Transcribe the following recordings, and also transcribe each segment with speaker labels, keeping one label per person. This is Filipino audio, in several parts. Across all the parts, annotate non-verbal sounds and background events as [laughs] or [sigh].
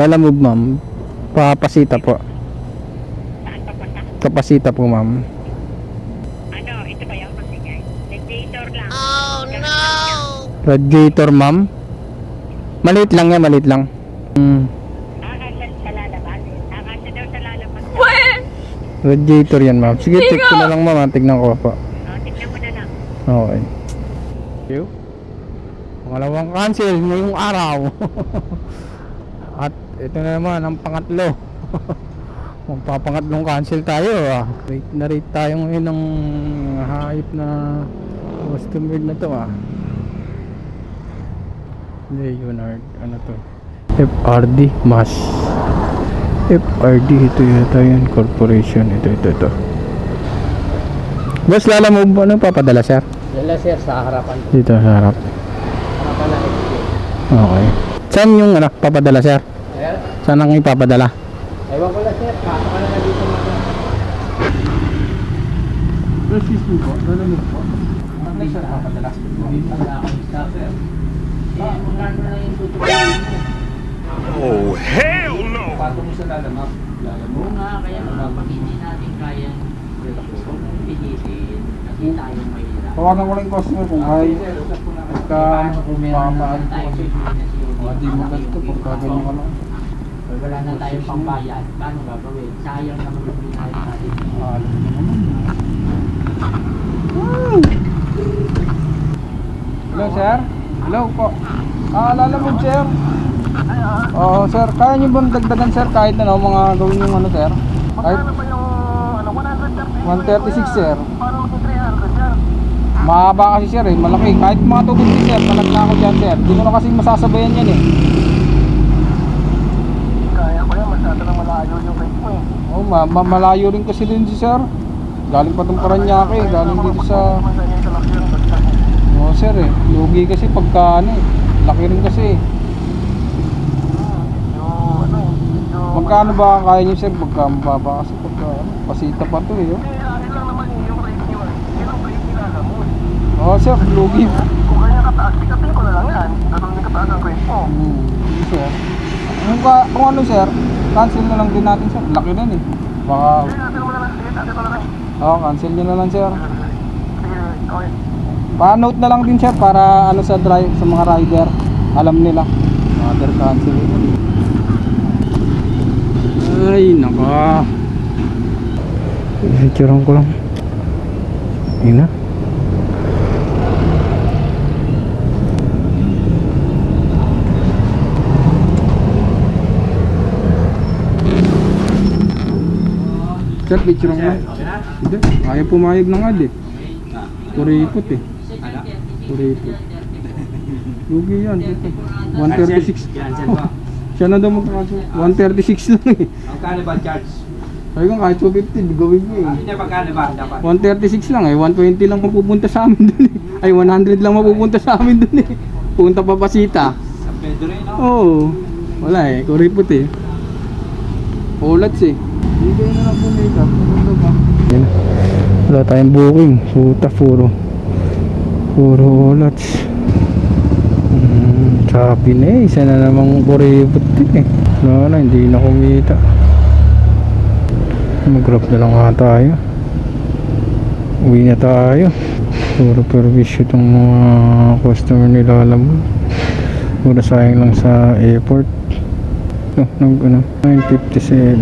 Speaker 1: Lalamove ma'am. Papasita po.
Speaker 2: Saan papunta?
Speaker 1: Kapasita po ma'am.
Speaker 2: Ano, ito ba yung magbigay? Radiator lang.
Speaker 1: Radiator ma'am. Maliit lang yan, maliit lang. Hmm.
Speaker 2: Akasya sa lalabas. Akasya daw sa lalabas.
Speaker 1: Radiator yan ma'am. Sige, check ko na lang ma'am. ah. Tignan ko po.
Speaker 2: Oh, tignan mo na lang.
Speaker 1: Okay. Thank you. Pangalawang cancel ngayong araw. [laughs] At ito na naman ang pangatlo. [laughs] Magpapangatlong cancel tayo ah. Rate na rate tayo ngayon ng hype na customer na to ah. Leonard, ano to? FRD Mas. FRD ito yata yun. Corporation. Ito, ito, ito. Boss, lala mo ba ano papadala sir?
Speaker 3: Dala sir sa harapan.
Speaker 1: Dito sa harap.
Speaker 3: Harapan na.
Speaker 1: Okay. Saan yung ano, papadala sir?
Speaker 3: Sir,
Speaker 1: Saan ang ipapadala?
Speaker 3: ewan ko lang sir. Kaso ka na nga dito mga.
Speaker 1: Excuse me po, dala mo po. Ano sir papadala?
Speaker 3: Hindi pa wala akong staff sir. Eh, magkano na yung tututuin mo?
Speaker 4: Oh, hell no!
Speaker 3: Pato mo sa lalamap. Lalamap. Oo nga, kaya hindi natin kaya pinitin kasi tayo mahirap.
Speaker 1: Tawagan ko lang yung customer kung ay pagka pamaan po kasi. Mga di mo ganito, pagka ganyan ka lang.
Speaker 3: Wala na tayong pangbayad. Paano gagawin? Sayang naman yung binayad natin.
Speaker 1: Alam mo naman. Hello sir? Hello po. Ah, alala mo sir? Oo sir, kaya nyo bang dagdagan sir kahit ano mga gawin yung ano sir? Kahit
Speaker 5: Ano ba yung ano,
Speaker 1: 136
Speaker 5: 130?
Speaker 1: sir.
Speaker 5: Parang 300 yan.
Speaker 1: Mahaba kasi sir eh, malaki. Kahit mga 250 sir, malaki na ako dyan sir. Hindi ko na kasi masasabayan yan eh.
Speaker 5: Kaya ko yan, masyado na malayo yung rate mo eh.
Speaker 1: Oh, ma ma- malayo rin kasi din si sir. Galing pa itong Paranaque, eh. galing dito sa... Oo sir eh, lugi kasi pagka ano eh. Laki rin kasi eh.
Speaker 5: Ano eh.
Speaker 1: Magkano ba kaya niyo sir? Pagka mababa kasi pagka ano, pasita pa to eh. Oh.
Speaker 5: Eh, ano lang naman eh, yung rate nyo eh. Yun ang rate nilala mo eh.
Speaker 1: Oo sir, lugi.
Speaker 5: Kung ganyan kataas, ikatin ko na lang yan. Ganun din kataas ang rate mo.
Speaker 1: Hmm, sige sir. Kung, ka, kung ano sir, cancel na lang din natin sir. Laki rin eh. Baka,
Speaker 5: Sige, natin mo na lang. Sige, natin mo na lang.
Speaker 1: oo, cancel nyo na lang sir.
Speaker 5: Sige, okay.
Speaker 1: Pa-note na lang din sir para ano sa drive sa mga rider. Alam nila. Mother cancel. Ay, naka. Picturean ko lang. Ina. Sir, picture mo lang. Hindi, ayaw pumayag ng ad eh. Kuripot eh. Kuripot. Lugi yan. dito. 136. [laughs] Siya na daw magkakaso. 136 lang eh.
Speaker 3: Magkano ba charge?
Speaker 1: Sabi ko kahit 250, gawin niya eh.
Speaker 3: Hindi, magkano ba dapat?
Speaker 1: 136 lang eh. 120 lang mapupunta sa amin dun eh. Ay, 100 lang mapupunta sa amin dun eh. Punta pa pasita.
Speaker 3: Sa Pedro eh, no?
Speaker 1: Oo. Wala eh. Kuripot eh. Ulats eh. Kayo na lang po makeup. Yan. Wala tayong booking. Puta, puro. Puro ulats. Hmm, sabi na eh. Isa na namang kuripot din eh. Wala na, hindi na kumita. Mag-grab na lang nga tayo. Uwi na tayo. Puro perwisyo itong mga customer nila alam mo. Puro sayang lang sa airport. No, nag ano, 957,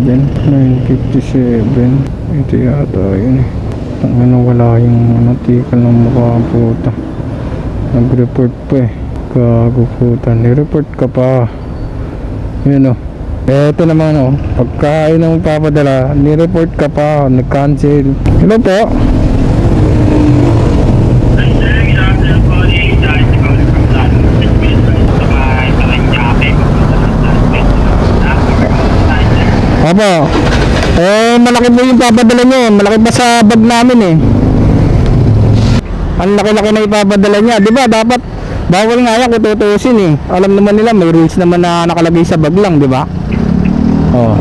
Speaker 1: 957. Ito yata yun eh. Ang ano wala yung ano, tikal ng mukha puta. Nag-report pa eh. Gago puta. Ni-report ka pa. Yun oh. Eto naman oh. Pagka yun ang papadala, ni-report ka pa. Nag-cancel. Hello po. Opo. Eh, malaki po yung papadala niya eh. Malaki pa sa bag namin eh. Ang laki-laki na ipapadala niya. Di ba? Dapat, bawal nga yan kung tutuusin eh. Alam naman nila, may rules naman na nakalagay sa bag lang, di ba? Oh.